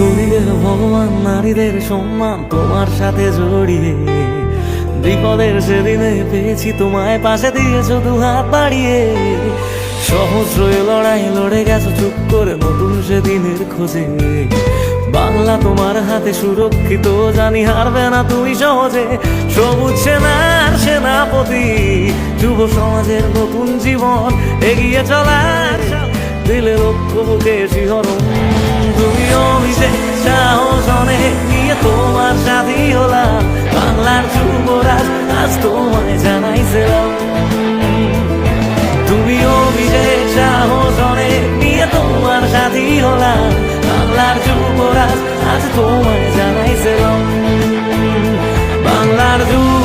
গরিবের ভগবান নারীদের সম্মান তোমার সাথে জড়িয়ে। বিপদের সেদিনে পেয়েছি তোমায়, পাশে দিয়েছ দু হাত বাড়িয়ে। সহস্র লড়াই লড়ে গেছো চুপ করে নতুন সেদিনের খোঁজে। বাংলা তোমার হাতে সুরক্ষিত, জানি হারবে না তুমি সহজে। সবুজ সেনার সেনাপতি, যুব সমাজের নতুন জীবন, এগিয়ে চলার দিলে লক্ষ্য বুকে শিহরণ তোমার সাথী হলাম, বাংলার যুবরাজ, আজ তোমায় জানাইছিলাম। তুমি অভিষেক সাহস অনেক নিয়ে তোমার সাথী হলাম, বাংলার যুবরাজ, আজ তোমায় জানাইছিলাম। বাংলার যুব